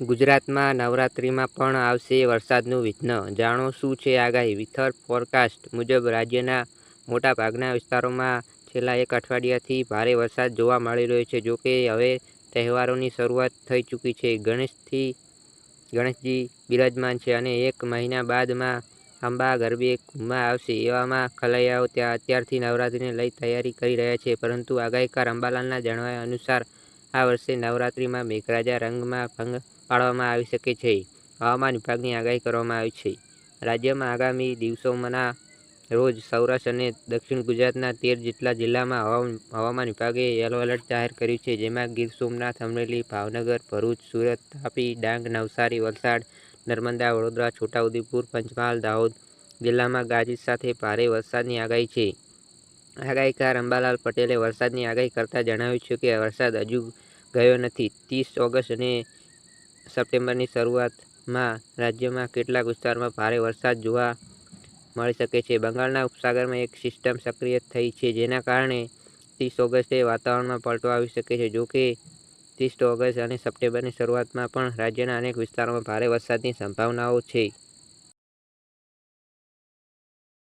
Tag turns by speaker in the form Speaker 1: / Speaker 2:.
Speaker 1: ગુજરાતમાં નવરાત્રિમાં પણ આવશે વરસાદનું વિઘ્ન, જાણો શું છે આગાહી વિથર ફોરકાસ્ટ મુજબ રાજ્યના મોટાભાગના વિસ્તારોમાં છેલ્લા એક અઠવાડિયાથી ભારે વરસાદ જોવા મળી રહ્યો છે. જોકે હવે તહેવારોની શરૂઆત થઈ ચૂકી છે. ગણેશથી ગણેશજી બિરાજમાન છે અને એક મહિના બાદમાં અંબા ગરબે ઘૂમવા આવશે. એવામાં ખલૈયાઓ ત્યાં અત્યારથી નવરાત્રિને લઈ તૈયારી કરી રહ્યા છે. પરંતુ આગાહીકાર અંબાલાલના જણાવ્યા અનુસાર આ વર્ષે નવરાત્રિમાં મેઘરાજા રંગમાં ભંગ પાડવામાં આવી શકે છે. હવામાન વિભાગની આગાહી કરવામાં આવી છે. રાજ્યમાં આગામી દિવસોના રોજ સૌરાષ્ટ્ર અને દક્ષિણ ગુજરાતના તેર જેટલા જિલ્લામાં હવામાન વિભાગે યલો એલર્ટ જાહેર કર્યું છે. જેમાં ગીર સોમનાથ, અમરેલી, ભાવનગર, ભરૂચ, સુરત, તાપી, ડાંગ, નવસારી, વલસાડ, નર્મદા, વડોદરા, છોટાઉદેપુર, પંચમહાલ, દાહોદ જિલ્લામાં ગાજવીજ સાથે ભારે વરસાદની આગાહી છે. આગાહીકાર અંબાલાલ પટેલે વરસાદની આગાહી કરતા જણાવ્યું છે કે, વરસાદ હજુ ગયો નથી. ત્રીસ ઓગસ્ટ અને સપ્ટેમ્બરની શરૂઆતમાં રાજ્યમાં કેટલાક વિસ્તારોમાં ભારે વરસાદ જોવા મળી શકે છે. બંગાળના ઉપસાગરમાં એક સિસ્ટમ સક્રિય થઈ છે. જેના કારણે ત્રીસ ઓગસ્ટે વાતાવરણમાં પલટો આવી શકે છે. જોકે ત્રીસ ઓગસ્ટ અને સપ્ટેમ્બરની શરૂઆતમાં પણ રાજ્યના અનેક વિસ્તારોમાં ભારે વરસાદની સંભાવનાઓ છે.